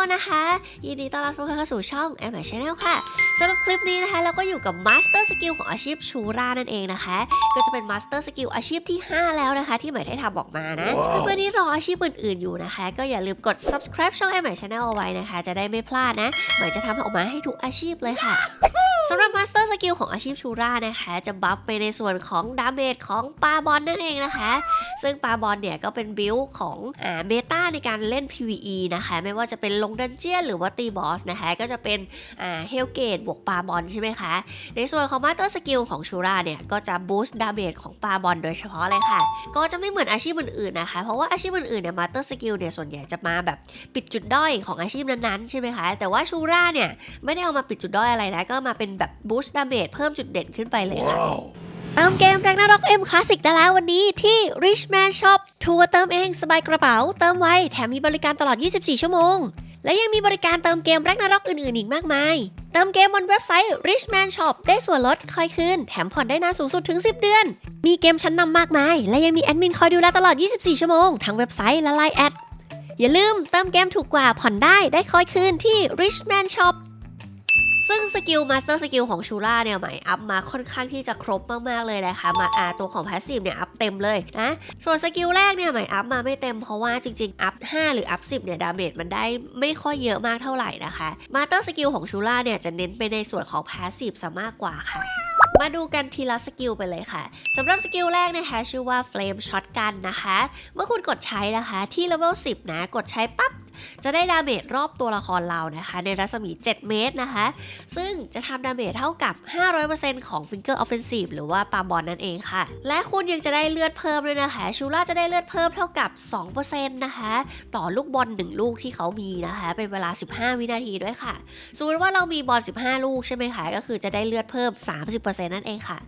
คนนะคะ ยินดีต้อนรับทุกคนเข้าสู่ช่องแอมแชนแนลค่ะสำหรับคลิปนี้นะคะเราก็อยู่กับมาสเตอร์สกิลของอาชีพชูรานั่นเองนะคะ ก็จะเป็นมาสเตอร์สกิลอาชีพที่ 5 แล้วนะคะ ที่หมายได้ทำออกมานะ เพื่อนๆที่รออาชีพอื่นๆอยู่นะคะ ก็อย่าลืมกด subscribe ช่องแอมแชนแนลเอาไว้นะคะ จะได้ไม่พลาดนะหมายจะทำออกมาให้ทุกอาชีพเลยค่ะ สำหรับมาสเตอร์สกิลของอาชีพชูรานะคะจะบัฟไปในส่วนของดาเมจของปาบอลนั่นเองนะคะ ซึ่งปาบอลเนี่ยก็เป็นบิลของเมตาในการเล่น PVE นะคะไม่ว่าจะเป็นลงดันเจียนหรือว่าตีบอสนะคะก็จะเป็นเฮลเกตบวกปาบอลใช่ไหมคะ ในส่วนของมาสเตอร์สกิลของชูราเนี่ยก็จะบูสต์ดาเมจของปาบอลโดยเฉพาะเลยค่ะ ก็จะไม่เหมือนอาชีพอื่นๆนะคะ เพราะว่าอาชีพอื่นๆเนี่ยมาสเตอร์สกิลเนี่ยส่วนใหญ่จะมาแบบปิดจุดด้อยของอาชีพนั้นๆใช่ไหมคะแต่ว่าชูราเนี่ยไม่ได้เอามาปิดจุดด้อยอะไรนะก็มาเป็นแบบบูสต์ดาเมจเพิ่มจุดเด่นขึ้นไปเลยค่ะเติมเกมแรงนาร็อกเอ็มคลาสสิกได้แล้ววันนี้ที่ Richman Shop ทัวร์เติมเองสบายกระเป๋า เติมไวแถมมีบริการตลอด 24 ชั่วโมง และยังมีบริการเติมเกมแร็กนาร็อกอื่นๆ อีกมากมาย เติมเกมบนเว็บไซต์ Richman Shop ได้ส่วนลดคอยคืน แถมผ่อนได้นานสูงสุดถึง 10 เดือน มีเกมชั้นนำมากมาย และยังมีแอดมินคอยดูแลตลอด 24 ชั่วโมงทั้งเว็บไซต์และไลน์แอดอย่าลืมเติมเกมถูกกว่าผ่อนได้ได้คอยคืนที่ Richman Shop ซึ่งสกิลมาสเตอร์สกิลของชูล่าเนี่ยหมายอัพมาค่อนข้างที่จะครบมากๆเลยนะคะ มาอาตัวของพาสซีฟเนี่ยอัพเต็มเลยนะ ส่วนสกิลแรกเนี่ยหมายอัพมาไม่เต็มเพราะว่าจริงๆอัพ5หรืออัพ10เนี่ยดาเมจมันได้ไม่ค่อยเยอะมากเท่าไหร่นะคะมาสเตอร์สกิลของชูล่าเนี่ยจะเน้นไปในส่วนของพาสซีฟซะมากกว่าค่ะมาดูกันทีละสกิลไปเลยค่ะสำหรับสกิลแรกนะคะ ชื่อว่า Flame Shotgun นะคะ เมื่อคุณกดใช้นะคะที่เลเวล10 นะ กดใช้ปั๊บ จะได้ดาเมจรอบตัวละครเรานะคะ ในรัศมี 7 เมตรนะคะ ซึ่งจะทำดาเมจเท่ากับ 500%ของ Finger Offensive หรือว่าปาบอลนั่นเองค่ะ และคุณยังจะได้เลือดเพิ่มด้วยนะคะ ชูล่าจะได้เลือดเพิ่มเท่ากับ 2%นะคะ ต่อลูกบอล1ลูกที่เขามีนะคะ เป็นเวลา 15 วินาทีด้วยค่ะ สมมติว่าเรามีบอล 15 ลูกใช่ไหมคะ ก็คือจะได้เลือดเพิ่ม 30%นั่นเองค่ะ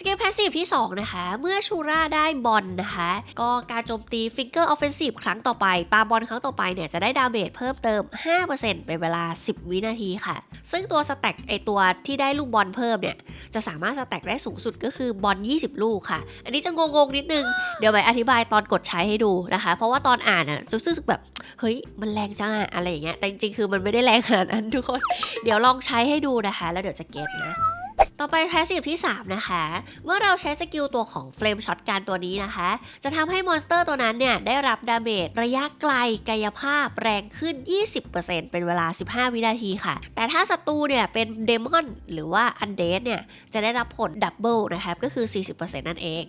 สกิลแพสซีฟที่ 2 นะคะ เมื่อชูราได้บอลนะคะ ก็การโจมตีฟิงเกอร์ออฟเฟนซีฟครั้งต่อไป ปาบอลครั้งต่อไปเนี่ย จะได้ดาเมจเพิ่มเติม 5%เป็นเวลา 10 วินาทีค่ะ ซึ่งตัวสแต็กไอตัวที่ได้ลูกบอลเพิ่มเนี่ย จะสามารถสแต็กได้สูงสุดก็คือบอล 20 ลูกค่ะ อันนี้จะงงๆนิดนึง เดี๋ยวไปอธิบายตอนกดใช้ให้ดูนะคะ เพราะว่าตอนอ่านอะจะรู้สึกแบบ เฮ้ย มันแรงจังอะอะไรอย่างเงี้ย แต่จริงๆ คือมันไม่ได้แรงขนาดนั้นทุกคน เดี๋ยวลองใช้ให้ดูนะคะ แล้วเดี๋ยวจะเก็ตนะ ต่อไปแพสซีฟที่ 3 นะคะ เมื่อเราใช้สกิลตัวของเฟลมช็อตการตัวนี้นะคะ จะทำให้มอนสเตอร์ตัวนั้นเนี่ย ได้รับดาเมจระยะไกลกายภาพแรงขึ้น 20%เป็นเวลา 15 วินาทีค่ะ แต่ถ้าศัตรูเนี่ย เป็นเดมอนหรือว่าอันเดเนี่ย จะได้รับผลดับเบิลนะคะก็คือ 40%นั่นเอง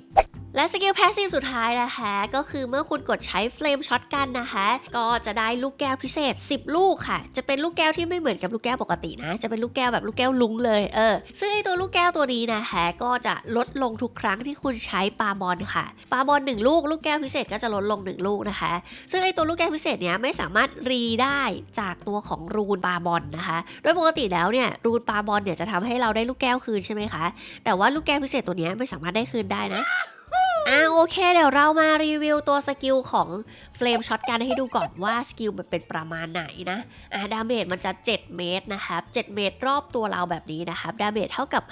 และสกิลแพสซีฟสุดท้ายนะคะ ก็คือเมื่อคุณกดใช้เฟลมช็อตกันนะคะ ก็จะได้ลูกแก้วพิเศษ 10 ลูกค่ะ จะเป็นลูกแก้วที่ไม่เหมือนกับลูกแก้วปกตินะ จะเป็นลูกแก้วแบบลูกแก้วลุงเลย เออ ซึ่งไอตัวลูกแก้วตัวนี้นะคะก็จะลดลงทุกครั้งที่คุณใช้ปาบอลค่ะปาบอล1ลูกลูกแก้วพิเศษก็จะลดลง 1 ลูกนะคะ ซึ่งไอตัวลูกแก้วพิเศษเนี้ยไม่สามารถรีได้จากตัวของรูนปาบอลนะคะ โดยปกติแล้วเนี่ยรูนปาบอลเนี่ยจะทำให้เราได้ลูกแก้วคืนใช่ไหมคะแต่ว่าลูกแก้วพิเศษตัวเนี้ยไม่สามารถได้คืนได้นะ อ่าโอเคเดี๋ยวเรามารีวิวตัวสกิลของเฟลมช็อตกันให้ดูก่อนว่าสกิลมันเป็นประมาณไหนนะอ่าดาเมจมันจะ 7 เมตรนะครับ7เมตรรอบตัวเราแบบนี้นะครับดาเมจเท่ากับ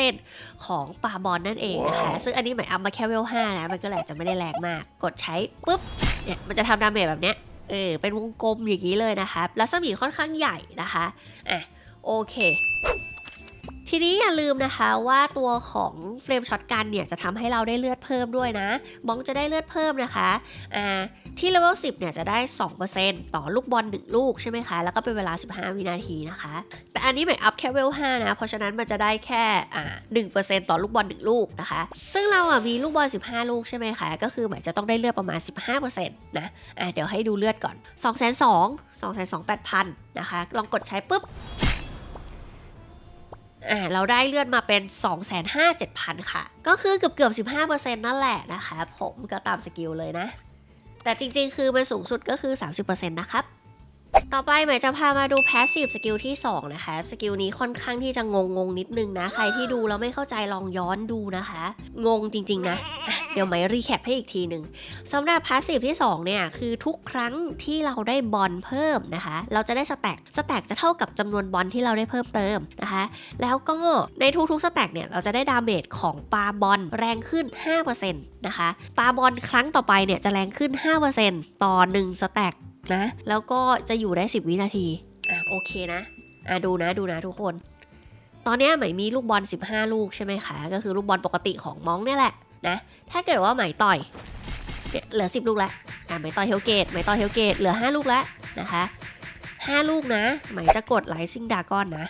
500%ของปาบอลนั่นเองนะคะ ซึ่งอันนี้หมายเอามาแค่เวล5นะ มันก็เลยอาจจะไม่ได้แรงมาก กดใช้ปุ๊บเนี่ยมันจะทำดาเมจแบบเนี้ยเออเป็นวงกลมอย่างนี้เลยนะครับรัศมีค่อนข้างใหญ่นะคะอะโอเค ทีนี้อย่าลืมนะคะว่าตัวของเฟรมช็อตกันเนี่ยจะทำให้เราได้เลือดเพิ่มด้วยนะมองจะได้เลือดเพิ่มนะคะอ่าที่เลเวล10เนี่ยจะได้ 2%ต่อลูกบอล1ลูกใช่ไหมคะ แล้วก็เป็นเวลา 15 วินาทีนะคะ แต่อันนี้หมายอัพแค่เวล5นะ เพราะฉะนั้นมันจะได้แค่อ่า1%ต่อลูกบอล1ลูกนะคะ ซึ่งเราอะมีลูกบอล 15 ลูกใช่ไหมคะ ก็คือหมายจะต้องได้เลือดประมาณ 15%นะอ่าเดี๋ยวให้ดูเลือดก่อน 2 2 0 0 2 2 8 0 0 0 นะคะ ลองกดใช้ปุ๊บ อ่าเราได้เลือดมาเป็น 2 5 7 0 0 0 ค่ะ ก็คือเกือบเกือบ 15%นั่นแหละนะคะ ผมก็ตามสกิลเลยนะ แต่จริงๆ คือมันสูงสุดก็คือ 30%นะครับ ต่อไปหมายจะพามาดู Passive สกิลที่ 2 นะคะ สกิลนี้ค่อนข้างที่จะงงงๆนิดนึงนะ ใครที่ดูแล้วไม่เข้าใจลองย้อนดูนะคะ งงจริง ๆ นะะเดี๋ยวหมยรีแคปให้อีกทีหนึ่งสำหรับ Passive ที่ 2 เนี่ย คือทุกครั้งที่เราได้บอลเพิ่มนะคะ เราจะได้สแต็กสแต็กจะเท่ากับจำนวนบอลที่เราได้เพิ่มเติมนะคะ แล้วก็ในทุกๆสแต็กเนี่ย เราจะได้ดาเมจของปาบอลแรงขึ้น 5%นะคะ ปาบอลครั้งต่อไปเนี่ยจะแรงขึ้น 5%ต่อ 1 สแต็ก นะ แล้วก็จะอยู่ได้ 10 วินาทีอะโอเคนะอะดูนะดูนะทุกคน ตอนเนี้ยไหมมีลูกบอล 15 ลูกใช่ไหมคะ ก็คือลูกบอลปกติของมองเนี่ยแหละนะ ถ้าเกิดว่าไหมต่อยเนี่ยเหลือ 10 ลูกแล้วอะไหมต่อยเฮลเกตไหมต่อยเฮลเกตเหลือ 5 ลูกแล้วนะคะ5 ลูกนะไหมจะกดไลซิงดากอนนะ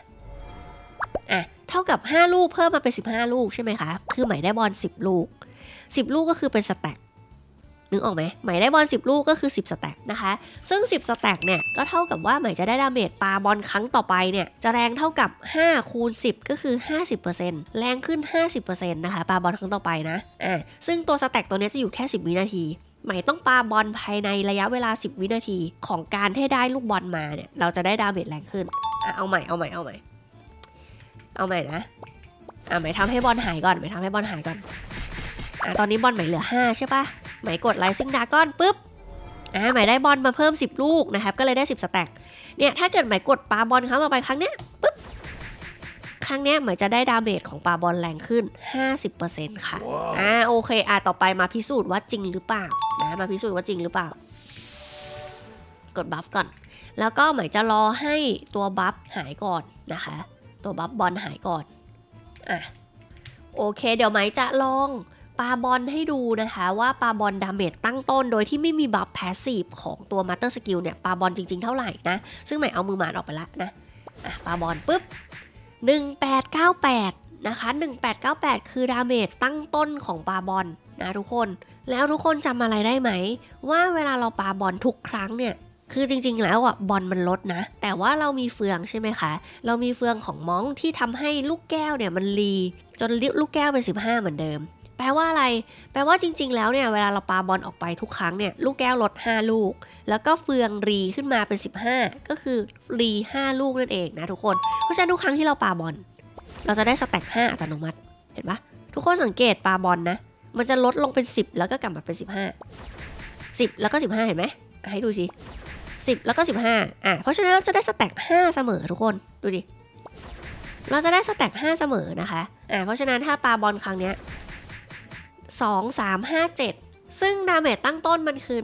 อะเท่ากับ 5 ลูกเพิ่มมาเป็น 15 ลูกใช่ไหมคะ คือไหมได้บอล 10 ลูก 10 ลูกก็คือเป็นสแต็ก นึกออกไหมหมได้บอล10 ลูกก็คือ 10 สแต็กนะคะ ซึ่ง 10 สแต็กเนี่ยก็เท่ากับว่าหมจะได้ดาเมจปาบอลครั้งต่อไปเนี่ยจะแรงเท่ากับ5คูณ10 ก็คือ 50%แรงขึ้น 50%นะคะปาบอลครั้งต่อไปนะอ่าซึ่งตัวสแต็กตัวนี้จะอยู่แค่ 10 วินาทีหมต้องปาบอลภายในระยะเวลา 10 วินาทีของการที่ได้ลูกบอลมาเนี่ย เราจะได้ดาเมจแรงขึ้นอเอาใหม่เอาใหม่เอาใหม่ เอาใหม่นะ อะหมทำให้บอลหายก่อนหมทำให้บอลหายก่อน อะตอนนี้บอลหมเหลือ 5 ใช่ปะ หมกดไลซิงดากอนปุ๊บอ่าไหมได้บอลมาเพิ่ม 10 ลูกนะครับ ก็เลยได้ 10 สแต็กเนี่ยถ้าเกิดไหมกดปาบอลครั้งต่อไปครั้งเนี้ยปุ๊บครั้งเนี้ยไหมจะได้ดาเมจของปาบอลแรงขึ้น 50%ค่ะอ่าโอเคอ่าต่อไปมาพิสูจน์ว่าจริงหรือเปล่านะมาพิสูจน์ว่าจริงหรือเปล่า กดบัฟก่อน แล้วก็ไหมจะรอให้ตัวบัฟหายก่อนนะคะ ตัวบัฟบอลหายก่อนอะโอเค เดี๋ยวไหมจะลอง ปาบอลให้ดูนะคะว่าปาบอลดาเมจตั้งต้น โดยที่ไม่มีบัฟแพสซีฟของตัวมาสเตอร์สกิลเนี่ยปาบอลจริงๆเท่าไหร่นะ ซึ่งหมเอามือหมานออกไปละนะอะปาบอลปุ๊บ 1898 นะคะ 1898 คือดาเมจตั้งต้นของปาบอลนะทุกคน แล้วทุกคนจำอะไรได้ไหม ว่าเวลาเราปาบอลทุกครั้งเนี่ยคือจริงๆ แล้วอะบอลมันลดนะ แต่ว่าเรามีเฟืองใช่ไหมคะ เรามีเฟืองของม้องที่ทำให้ลูกแก้วเนี่ยมันรี จนลูกแก้วเป็น 15 เหมือนเดิม แปลว่าอะไร แปลว่าจริง ๆ แล้วเนี่ยเวลาเราปาบอลออกไปทุกครั้งเนี่ยลูกแก้วลด 5 ลูก แล้วก็เฟืองรีขึ้นมาเป็น 15 ก็คือรี 5 ลูกนั่นเองนะทุกคน เพราะฉะนั้นทุกครั้งที่เราปาบอล เราจะได้สแต็ก5อัตโนมัติ เห็นปะทุกคนสังเกตปาบอลนะ มันจะลดลงเป็น 10 แล้วก็กลับมาเป็น 15 10 แล้วก็ 15 เห็นไหมให้ดูที10 แล้วก็ 15อะเพราะฉะนั้นเราจะได้สแต็ก5เสมอทุกคนดูดิเราจะได้สแต็ก5เสมอนะคะอ่าเพราะฉะนั้นถ้าปาบอลครั้งเนี้ย 2 3 5 7ซึ่งดาเมจตั้งต้นมันคือ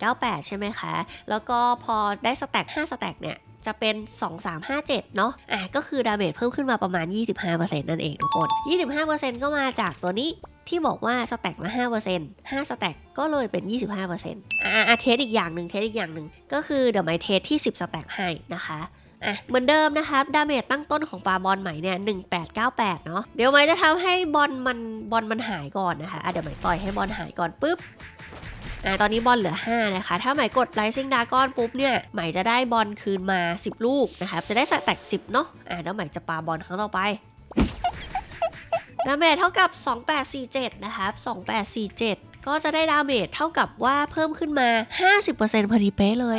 1898 ใช่ไหมคะ แล้วก็พอได้สแต็ก5สแต็กเนี่ย จะเป็น 2 3 5 7 เนาะอะก็คือดาเมจเพิ่มขึ้นมาประมาณ 25%นั่นเองทุกคน 25%ก็มาจากตัวนี้ที่บอกว่าสแต็กละ5% 5สแต็กก็เลยเป็น 25%อะอะเทสอีกอย่างหนึ่งเทสอีกอย่างหนึ่งก็คือเดี๋ยวไม่เทสที่ 10สแต็กให้นะคะอะเหมือนเดิมนะครับ ดาเมจตั้งต้นของปลาบอลใหม่เนี่ย 1898 เนาะ เดี๋ยวไม้จะทำให้บอลมัน บอลมันหายก่อนนะคะะเดี๋ยวไม้ปล่อยให้บอลหายก่อนปุ๊บอะตอนนี้บอลเหลือ 5 นะคะ ถ้าหมกด Rising Dragon ปุ๊บเนี่ยหมจะได้บอลคืนมา 10 ลูกนะครับจะได้สแต็ก10 เนาะอะแล้วหมจะปาบอลครั้งต่อไปดาเมจเท่ากับ 2847 นะครับ2847 ก็จะได้ดาเมจเท่ากับว่าเพิ่มขึ้นมา 50%พอดีเป๊ะเลย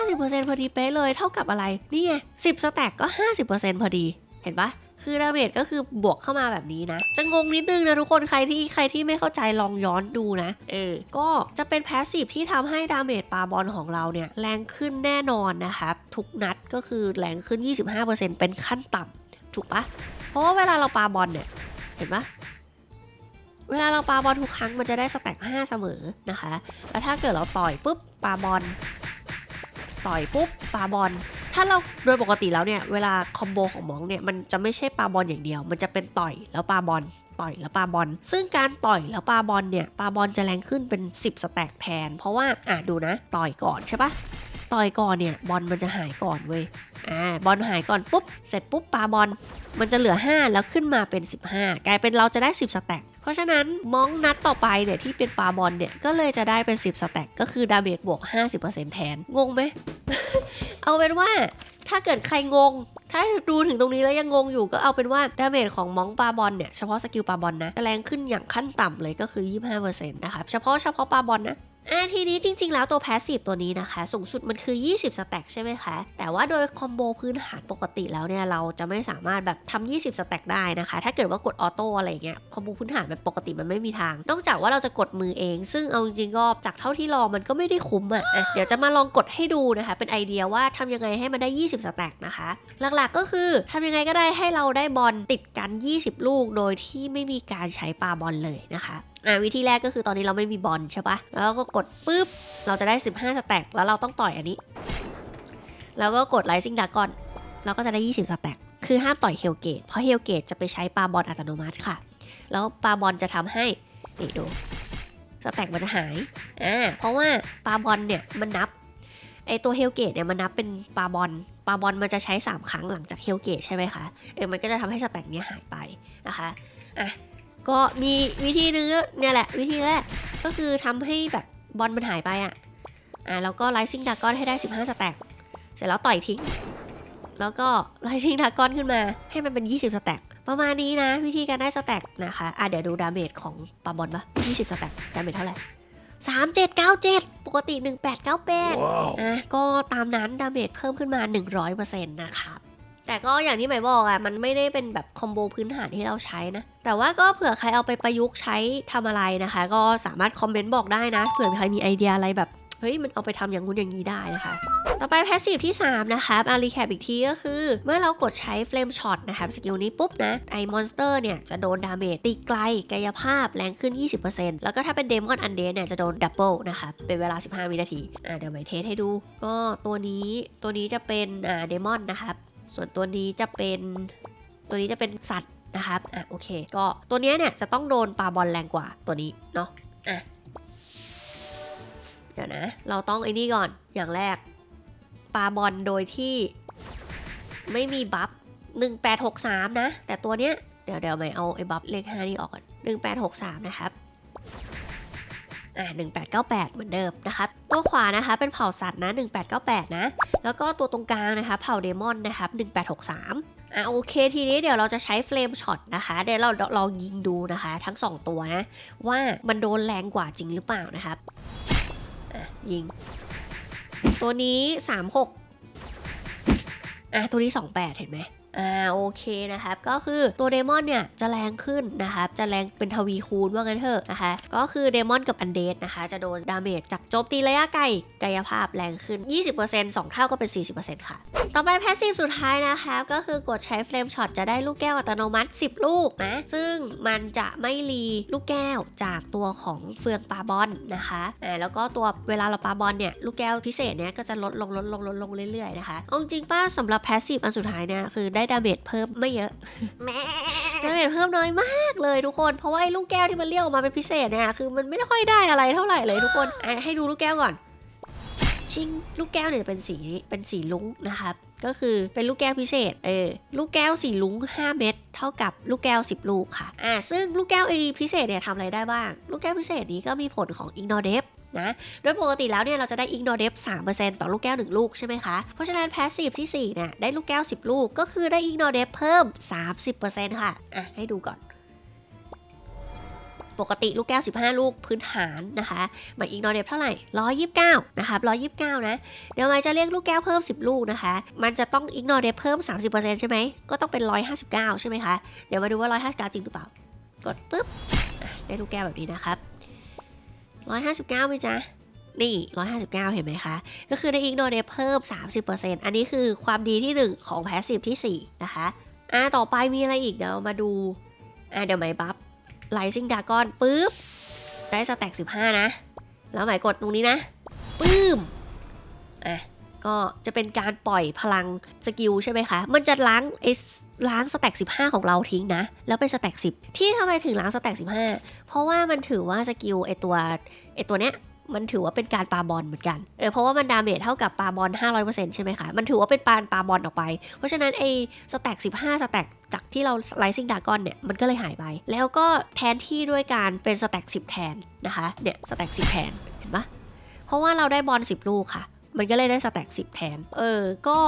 50%พอดีเป๊ะเลยเท่ากับอะไร นี่ไง 10 สแต็กก็ 50%พอดี เห็นปะ คือดาเมจก็คือบวกเข้ามาแบบนี้นะ จะงงนิดนึงนะทุกคนใครที่ใครที่ไม่เข้าใจลองย้อนดูนะ เออ ก็จะเป็นแพสซีฟที่ทำให้ดาเมจปาบอลของเราเนี่ย แรงขึ้นแน่นอนนะครับทุกนัดก็คือแรงขึ้น 25%เป็นขั้นต่ำถูกปะเพราะว่าเวลาเราปาบอลเนี่ย เห็นปะเวลาเราปาบอลทุกครั้งมันจะได้สแต็ก5 เสมอนะคะ แล้วถ้าเกิดเราต่อยปุ๊บปาบอล ต่อยปุ๊บปาบอล ถ้าเราโดยปกติแล้วเนี่ยเวลาคอมโบของมองเนี่ยมันจะไม่ใช่ปาบอลอย่างเดียว มันจะเป็นต่อยแล้วปาบอลต่อยแล้วปาบอล ซึ่งการต่อยแล้วปาบอลเนี่ยปาบอลจะแรงขึ้นเป็น 10 สแต็กแทน เพราะว่าอะดูนะ ต่อยก่อนใช่ปะต่อยก่อนเนี่ยบอลมันจะหายก่อนเว้ยอ่าบอลหายก่อนปุ๊บ เสร็จปุ๊บปาบอล มันจะเหลือ 5 แล้วขึ้นมาเป็น 15 กลายเป็นเราจะได้ 10 สแต็ก เพราะฉะนั้นมองนัดต่อไปเนี่ยที่เป็นปาบอลเนี่ยก็เลยจะได้เป็น 10สแต็กก็คือดาเมจบวก 50%แทน งงไหม เอาเป็นว่าถ้าเกิดใครงง ถ้าดูถึงตรงนี้แล้วยังงงอยู่ก็เอาเป็นว่าดาเมจของมองปาบอลเนี่ย เฉพาะสกิลปาบอลนะแรงขึ้นอย่างขั้นต่ำเลยก็คือ 25%นะครับ เฉพาะเฉพาะปาบอลนะ อะทีนี้จริง ๆ แล้วตัวแพสซีฟตัวนี้นะคะ สูงสุดมันคือ 20 สแต็กใช่ไหมคะ แต่ว่าโดยคอมโบพื้นฐานปกติแล้วเนี่ย เราจะไม่สามารถแบบทำ20 สแต็กได้นะคะ ถ้าเกิดว่ากดออโต้อะไรเงี้ยคอมโบพื้นฐานแบบปกติมันไม่มีทาง นอกจากว่าเราจะกดมือเอง ซึ่งเอาจริงๆก็จากเท่าที่ลองมันก็ไม่ได้คุ้มอะอะเดี๋ยวจะมาลองกดให้ดูนะคะ เป็นไอเดียว่าทำยังไงให้มันได้ 20 สแต็กนะคะ หลักๆก็คือทำยังไงก็ได้ให้เราได้บอลติดกัน 20 ลูก โดยที่ไม่มีการใช้ปาบอลเลยนะคะ อะวิธีแรกก็คือตอนนี้เราไม่มีบอลใช่ปะแล้วก็กดปุ๊บ เราจะได้ 15 สแต็กแล้วเราต้องต่อยอันนี้ แล้วก็กด Rising Dragon เราก็จะได้ 20 สแต็กคือห้ามต่อยเฮลเกต เพราะเฮลเกตจะไปใช้ปาบอลอัตโนมัติค่ะ แล้วปาบอลจะทำให้นี่ดูสแต็กมันจะหายอ่าเพราะว่าปาบอลเนี่ยมันนับไอตัวเฮลเกตเนี่ยมันนับเป็นปาบอลปาบอลมันจะใช้ 3 ครั้งหลังจากเฮลเกตใช่ไหมคะเออมันก็จะทำให้สแต็กเนี้ยหายไปนะคะอะ ก็มีวิธีนึงเนี่ยแหละวิธีแรกก็คือทำให้แบบบอลมันหายไปอะอ่าแล้วก็ Rising Dragon ให้ได้ 15 สแต็กเสร็จแล้วต่อยทิ้ง แล้วก็ Rising Dragon ขึ้นมาให้มันเป็น 20 สแต็กประมาณนี้นะ วิธีการได้สแต็กนะคะอะเดี๋ยวดูดาเมจของปาบอลปะ20 สแต็กดาเมจเท่าไหร่3797 ปกติ 1898 Wow. อะก็ตามนั้นดาเมจเพิ่มขึ้นมา 100%นะคะ แต่ก็อย่างที่หมายบอกอะมันไม่ได้เป็นแบบคอมโบพื้นฐานที่เราใช้นะ แต่ว่าก็เผื่อใครเอาไปประยุกต์ใช้ทำอะไรนะคะ ก็สามารถคอมเมนต์บอกได้นะ เผื่อใครมีไอเดียอะไรแบบ เฮ้ย มันเอาไปทำอย่างงู้นอย่างนี้ได้นะคะ ต่อไปแพสซีฟที่ 3 นะคะอารีแคปอีกทีก็คือ เมื่อเรากดใช้เฟลมช็อตนะคะสกิลนี้ปุ๊บนะไอมอนสเตอร์เนี่ยจะโดนดาเมจตีไกลกายภาพแรงขึ้น 20%แล้วก็ถ้าเป็นเดมอนอันเดนเนี่ยจะโดนดับเบิลนะคะเป็นเวลา 15 วินาทีอ่าเดี๋ยวหมายเทสให้ดู ก็ตัวนี้ตัวนี้จะเป็นอ่าเดมอนนะครับ ส่วนตัวนี้จะเป็นตัวนี้จะเป็นสัตว์นะครับ อะโอเค ก็ตัวเนี้ยเนี่ยจะต้องโดนปลาบอลแรงกว่าตัวนี้เนาะ อะ เดี๋ยวนะ เราต้องไอ้นี่ก่อน อย่างแรกปาบอลโดยที่ไม่มีบัฟ1863 นะ แต่ตัวเนี้ย เดี๋ยวเดี๋ยวไม่เอาไอ้บัฟเลข5นี่ออกก่อน1863 นะครับ อ่า1898 เหมือนเดิมนะครับ ตัวขวานะคะเป็นเผ่าสัตว์นะ 1898 นะ แล้วก็ตัวตรงกลางนะคะ เผ่าเดมอนนะครับ 1863 อะโอเค ทีนี้เดี๋ยวเราจะใช้เฟลมช็อตนะคะ เดี๋ยวเราเรายิงดูนะคะ ทั้ง 2 ตัวนะ ว่ามันโดนแรงกว่าจริงหรือเปล่านะครับ อะ ยิง ตัวนี้ 36 อะ ตัวนี้ 28 เห็นไหม อ่าโอเคนะครับก็คือตัวเดมอนเนี่ยจะแรงขึ้นนะครับจะแรงเป็นทวีคูณว่างั้นเถอะนะคะก็คือเดมอนกับอันเดสนะคะจะโดนดาเมจจากโจมตีระยะไกลกายภาพแรงขึ้น 20% 2 เท่าก็เป็น 40%ค่ะ ต่อไปแพสซีฟสุดท้ายนะคะก็คือกดใช้เฟรมช็อตจะได้ลูกแก้วอัตโนมัติ 10 ลูกนะซึ่งมันจะไม่รีลูกแก้วจากตัวของเฟืองปาบอลนะคะอ่าแล้วก็ตัวเวลาเราปาบอลเนี่ยลูกแก้วพิเศษเนี่ยก็จะลดลงลดลงลดลงเรื่อยๆนะคะเอาจริงป้าสำหรับแพสซีฟอันสุดท้ายเนี่ยคือได้ดาเมจเพิ่มไม่เยอะดาเมจเพิ่มน้อยมากเลยทุกคน เพราะว่าไอ้ลูกแก้วที่มันเรียกออกมาเป็นพิเศษเนี่ยคือมันไม่ได้ค่อยได้อะไรเท่าไหร่เลยทุกคนอะให้ดูลูกแก้วก่อนชิงลูกแก้วเนี่ยจะเป็นสีเป็นสีลุ้งนะครับก็คือเป็นลูกแก้วพิเศษ เออ ลูกแก้วสีลุ้ง 5 เม็ดเท่ากับลูกแก้ว 10 ลูกค่ะ อ่า ซึ่งลูกแก้วไอพิเศษเนี่ยทำอะไรได้บ้าง ลูกแก้วพิเศษนี้ก็มีผลของ ignore depth นะ โดยปกติแล้วเนี่ยเราจะได้ ignore depth 3%ต่อลูกแก้ว1ลูกใช่ไหมคะ เพราะฉะนั้น passive ที่4เนี่ยได้ลูกแก้ว10ลูกก็คือได้ ignore depth เพิ่ม30%ค่ะ อะ ให้ดูก่อน ปกติลูกแก้ว 15 ลูกพื้นฐานนะคะมันอีกนอเดฟเท่าไหร่ 129 นะครับ 129 นะ เดี๋ยวไมจะเรียกลูกแก้วเพิ่ม 10 ลูกนะคะ มันจะต้องอีกนอเดฟเพิ่ม 30%ใช่ไหม ก็ต้องเป็น 159 ใช่ไหมคะ เดี๋ยวมาดูว่า 159 จริงหรือเปล่ากดปุ๊บได้ลูกแก้วแบบนี้นะครับ 159ไหมจ๊ะ นี่ 159 เห็นไหมคะ ก็คือได้อีกนอเดเพิ่ม 30%อันนี้คือความดีที่ 1 ของแพสซีฟที่ 4 นะคะ อะต่อไปมีอะไรอีก เดี๋ยวมาดู อะเดี๋ยวไหมบัฟ Rising Dragon ปุ๊บ ได้สแต็ก15 นะ แล้วหมายกดตรงนี้นะปื้ม อะ ก็จะเป็นการปล่อยพลังสกิลใช่ไหมคะ มันจะล้างไอ ล้างสแต็ก15 ของเราทิ้งนะ แล้วเป็นสแต็ก10 ที่ทำไมถึงล้างสแต็ก15 เพราะว่ามันถือว่าสกิลไอตัวไอตัวเนี้ยมันถือว่าเป็นการปาบอลเหมือนกัน เออ เพราะว่ามันดาเมจเท่ากับปาบอล 500%ใช่ไหมคะ มันถือว่าเป็นปานปาบอลออกไป เพราะฉะนั้นไอ้สแต็ก15 สแต็กจากที่เรา Rising Dragon เนี่ย มันก็เลยหายไป แล้วก็แทนที่ด้วยการเป็นสแต็ก10 แทนนะคะ เนี่ย สแต็ก10 แทน เห็นปะเพราะว่าเราได้บอล10 ลูกค่ะ มันก็เลยได้สแต็ก10 แทน เออ ก็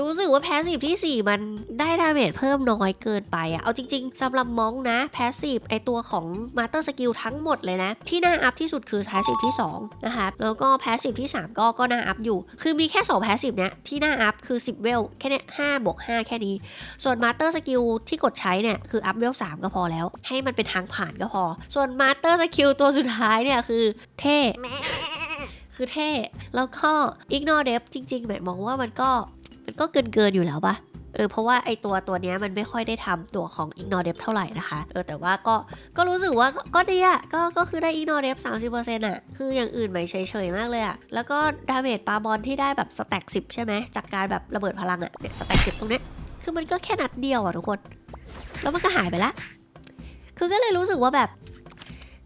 รู้สึกว่าแพสซีฟที่ 4 มันได้ดาเมจเพิ่มน้อยเกินไปอะเอาจริงๆสำหรับมองนะแพสซีฟไอตัวของมาสเตอร์สกิลทั้งหมดเลยนะ ที่น่าอัพที่สุดคือแพสซีฟที่2นะคะแล้วก็แพสซีฟที่ 3 ก็ก็น่าอัพอยู่ คือมีแค่2แพสซีฟเนี้ยที่น่าอัพคือ 10 เวลแค่เนี้ย5บวก5แค่นี้ ส่วนมาสเตอร์สกิลที่กดใช้เนี่ยคืออัพเวล3ก็พอแล้ว ให้มันเป็นทางผ่านก็พอ ส่วนมาสเตอร์สกิลตัวสุดท้ายเนี่ยคือเท่คือเท่ แล้วก็ ignore depth จริงๆหมายมองว่ามันก็ มันก็เกินเกินอยู่แล้วปะเออเพราะว่าไอตัวตัวเนี้ยมันไม่ค่อยได้ทำตัวของ ignore d e p เท่าไหร่นะคะเออแต่ว่าก็ก็รู้สึกว่าก็ดีอะก็ก็คือได้ ignore depth 30%อะคืออย่างอื่นใหม่เฉยๆมากเลยอะแล้วก็ดาเมจปาบอลที่ได้แบบสแต็ก10 ใช่ไหมจากการแบบระเบิดพลังอะเนี่ยสแต็ก10 ตรงเนี้ยคือมันก็แค่นัดเดียวอะทุกคน แล้วมันก็หายไปละคือก็เลยรู้สึกว่าแบบ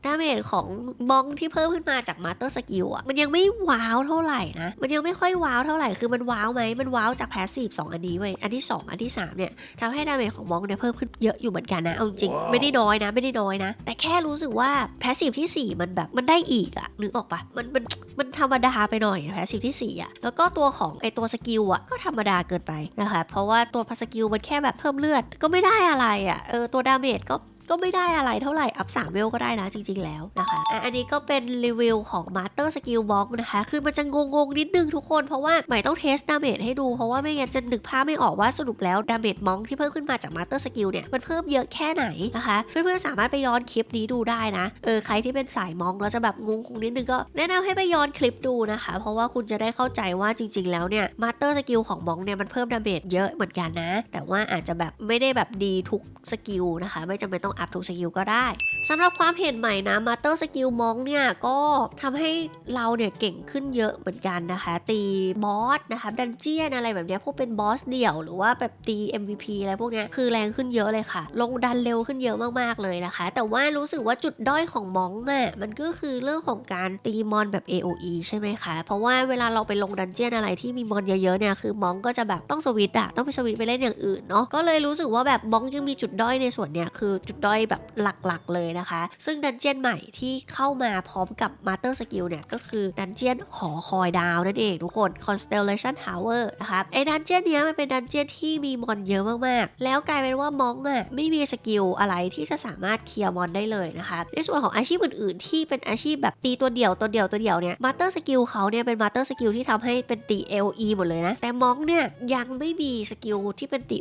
ดาเมจของมองที่เพิ่มขึ้นมาจากมาสเตอร์สกิลอะมันยังไม่ว้าวเท่าไหร่นะ มันยังไม่ค่อยว้าวเท่าไหร่คือมันว้าวไหมมันว้าวจากแพสซีฟสองอันนี้เว้ยอันที่ 2 อันที่ 3 เนี่ยทำให้ดาเมจของมองเนี่ยเพิ่มขึ้นเยอะอยู่เหมือนกันนะเอาจริงๆไม่ได้น้อยนะ ไม่ได้น้อยนะ แต่แค่รู้สึกว่าแพสซีฟที่ 4 มันแบบมันได้อีกอะนึกออกปะมันมันมันธรรมดาไปหน่อยแพสซีฟที่4อะแล้วก็ตัวของไอตัวสกิลอะก็ธรรมดาเกินไปนะคะเพราะว่าตัวพัสกิลมันแค่แบบเพิ่มเลือดก็ไม่ได้อะไรอะเออตัวดาเมจก็ ก็ไม่ได้อะไรเท่าไหร่ อัพ3เวลก็ได้นะจริง ๆ แล้วนะคะอะอันนี้ก็เป็นรีวิวของ Master Skill Box นะคะ คือมันจะงงๆนิดนึงทุกคน เพราะว่าใหม่ต้องเทสดาเมจให้ดู เพราะว่าไม่งั้นจะนึกภาพไม่ออกว่าสรุปแล้วดาเมจมองที่เพิ่มขึ้นมาจาก Master Skill เนี่ย มันเพิ่มเยอะแค่ไหนนะคะ เพื่อนๆสามารถไปย้อนคลิปนี้ดูได้นะ เออใครที่เป็นสายมองแล้วจะแบบงงๆนิดนึงก็แนะนำให้ไปย้อนคลิปดูนะคะ เพราะว่าคุณจะได้เข้าใจว่าจริง ๆ แล้วเนี่ย Master Skill ของมองเนี่ยมันเพิ่มดาเมจเยอะเหมือนกันนะ แต่ว่าอาจจะแบบไม่ได้แบบดีทุกสกิลนะคะ ไม่จำเป็นต้องอัพทุกสกิลก็ได้สำหรับความเห็นใหม่นะ Master Skill มองเนี่ยก็ทำให้เราเนี่ยเก่งขึ้นเยอะเหมือนกันนะคะ ตีบอสนะคะดันเจียนอะไรแบบเนี้ยพวกเป็นบอสเดี่ยวหรือว่าแบบตี MVP อะไรพวกเนี้ยคือแรงขึ้นเยอะเลยค่ะ ลงดันเร็วขึ้นเยอะมากๆเลยนะคะ แต่ว่ารู้สึกว่าจุดด้อยของมองอะมันก็คือเรื่องของการตีมอนแบบ AOE ใช่ไหมคะ เพราะว่าเวลาเราไปลงดันเจียนอะไรที่มีมอนเยอะๆเนี่ยคือมองก็จะแบบต้องสวิตช์อะต้องไปสวิตช์ไปเล่นอย่างอื่นเนาะก็เลยรู้สึกว่าแบบมองยังมีจุดด้อยในส่วนเนี้ยคือจุดด้อยแบบหลักๆเลยนะคะ ซึ่งดันเจียนใหม่ที่เข้ามาพร้อมกับ Master Skill เนี่ย ก็คือดันเจียนหอคอยดาวนั่นเองทุกคน Constellation Tower นะคะไอ้ดันเจียนเนี้ยมันเป็นดันเจียนที่มีมอนเยอะมากๆ แล้วกลายเป็นว่ามองอะไม่มีสกิลอะไรที่จะสามารถเคลียร์มอนได้เลยนะคะในส่วนของอาชีพอื่นๆ ที่เป็นอาชีพแบบตีตัวเดี่ยวตัวเดี่ยวตัวเดี่ยวเนี่ย Master Skill เขาเนี่ยเป็น Master Skill ที่ทำให้เป็นตี LE หมดเลยนะแต่มองเนี่ยยังไม่มีสกิลที่เป็นตี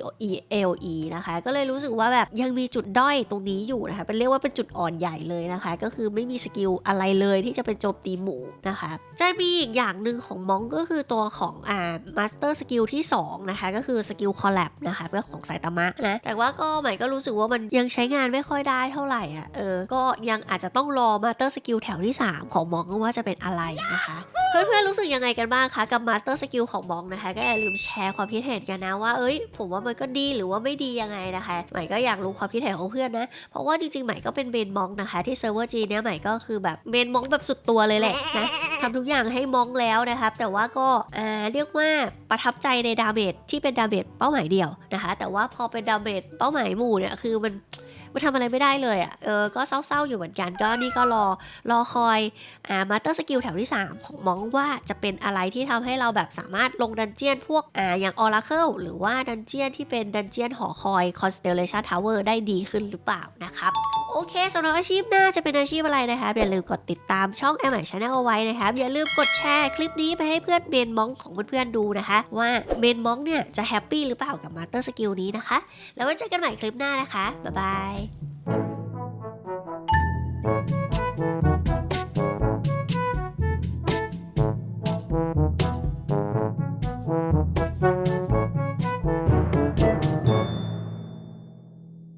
LE นะคะ ก็เลยรู้สึกว่าแบบยังมีจุดด้อยตรงนี้อยู่นะคะเป็นเรียกว่าเป็นจุดอ่อนใหญ่เลยนะคะ ก็คือไม่มีสกิลอะไรเลยที่จะเป็นโจมตีหมูนะคะจะมีอีกอย่างหนึ่งของมองก็คือตัวของอ่ามาสเตอร์สกิลที่2นะคะก็คือสกิลคอลแลบนะคะก็ของสายตามะนะแต่ว่าก็ใหม่ก็รู้สึกว่ามันยังใช้งานไม่ค่อยได้เท่าไหร่อะเออก็ยังอาจจะต้องรอมาสเตอร์สกิลแถวที่ 3 ของมองว่าจะเป็นอะไรนะคะ เพื่อนๆ รู้สึกยังไงกันบ้างคะ กับมาสเตอร์สกิลของมองนะคะ ก็อย่าลืมแชร์ความคิดเห็นกันนะว่า เอ้ย ผมว่ามันก็ดีหรือว่าไม่ดียังไงนะคะ ใหม่ก็อยากรู้ความคิดเห็นของเพื่อนนะ เพราะว่าจริงๆ ใหม่ก็เป็นเมนมองนะคะ ที่เซิร์ฟเวอร์จีนเนี่ยใหม่ก็คือแบบเมนมองแบบสุดตัวเลยแหละนะทำทุกอย่างให้มองแล้วนะครับ แต่ว่าก็อ่าเรียกว่าประทับใจในดาเมจที่เป็นดาเมจเป้าหมายเดียวนะคะ แต่ว่าพอเป็นดาเมจเป้าหมายหมู่เนี่ยคือมัน มันทำอะไรไม่ได้เลยอะ่ะเออก็เศร้าๆอยู่เหมือนกัน ก็นี่ก็รอรอคอยอ่ามาสเตอร์สกิลแถวที่ 3 ของมองว่าจะเป็นอะไรที่ทำให้เราแบบสามารถลงดันเจียนพวกอ่าอย่างออราเคิลหรือว่าดันเจียนที่เป็นดันเจียนหอคอย Constellation Tower ได้ดีขึ้นหรือเปล่านะครับ โอเคสำหรับอาชีพหน้าจะเป็นอาชีพอะไรนะคะอย่าลืมกดติดตามช่องแอมแอชาแนลเอาไว้นะคะอย่าลืมกดแชร์คลิปนี้ไปให้เพื่อนเมนมองของเพื่อนๆดูนะคะ ว่าเมนมองเนี่ยจะแฮปปี้หรือเปล่ากับมาสเตอร์สกิลนี้นะคะ แล้วไว้เจอกันใหม่คลิปหน้านะคะบ๊ายบาย